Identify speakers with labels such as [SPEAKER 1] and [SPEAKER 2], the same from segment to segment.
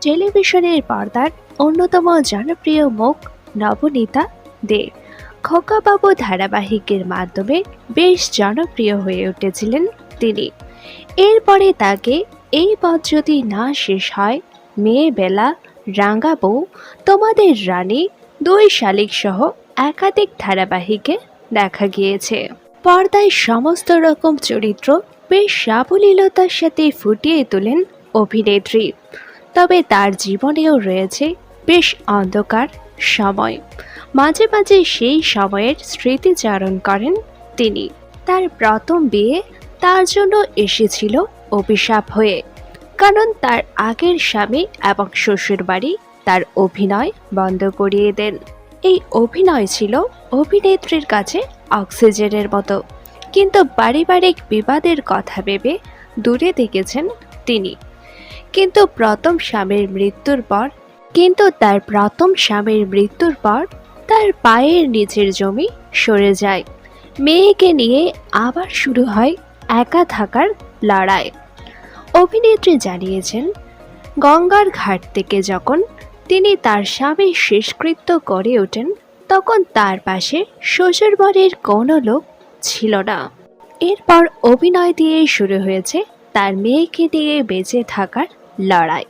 [SPEAKER 1] টেলিভিশনের পর্দার অন্যতম জনপ্রিয় মুখ নবনীতা দে। খোকাবাবু ধারাবাহিকের মাধ্যমে বেশ জনপ্রিয় হয়ে উঠেছিলেন তিনি। এরপরে তাকে এই পথ যদি না শেষ হয় মেয়ে বেলা রাঙ্গা বউ তোমাদের রানী, দুই শালিক সহ একাধিক ধারাবাহিকে দেখা গিয়েছে। পর্দায় সমস্ত রকম চরিত্র বেশ সাবলীলতার সাথে ফুটিয়ে তোলেন অভিনেত্রী। তবে তার জীবনেও রয়েছে বেশ অন্ধকার সময়। মাঝে মাঝে সেই সময়ের স্মৃতিচারণ করেন তিনি। তার প্রথম বিয়ে তার জন্য এসেছিল অভিশাপ হয়ে। কারণ তার আগের স্বামী এবং শ্বশুরবাড়ি তার অভিনয় বন্ধ করিয়ে দেন। এই অভিনয় ছিল অভিনেত্রীর কাছে অক্সিজেনের মতো। কিন্তু পারিবারিক বিবাদের কথা ভেবে দূরে দেখেছেন তিনি। কিন্তু প্রথম স্বামীর মৃত্যুর পর, কিন্তু তার প্রথম স্বামীর মৃত্যুর পর তার পায়ের নিচের জমি সরে যায়। মেয়েকে নিয়ে আবার শুরু হয় একা থাকার লড়াই। অভিনেত্রী জানিয়েছেন, গঙ্গার ঘাট থেকে যখন তিনি তার স্বামীর শেষকৃত্য করে ওঠেন, তখন তার পাশে শ্বশুরবাড়ির কোনো লোক ছিল না। এরপর অভিনয় দিয়ে শুরু হয়েছে তার মেয়েকে নিয়ে বেঁচে থাকার লড়াই।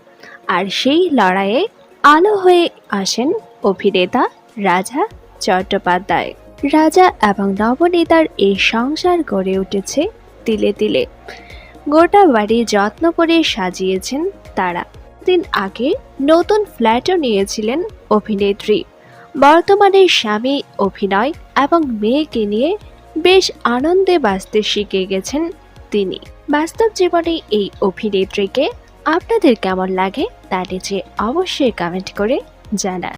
[SPEAKER 1] আর সেই লড়াইয়ে আলো হয়ে আসেন অভিনেতা রাজা চট্টোপাধ্যায়। রাজা এবং নবনীতার এই সংসার গড়ে উঠেছে তিলে তিলে। গোটা বাড়ি যত্ন করে সাজিয়েছেন তারা। দিন আগে নতুন ফ্ল্যাটও নিয়েছিলেন অভিনেত্রী। বর্তমানে স্বামী, অভিনয় এবং মেয়েকে নিয়ে বেশ আনন্দে বাঁচতে শিখে গেছেন তিনি। বাস্তব জীবনে এই অভিনেত্রীকে আপনাদের কেমন লাগে তা নিচে অবশ্যই কমেন্ট করে জানান।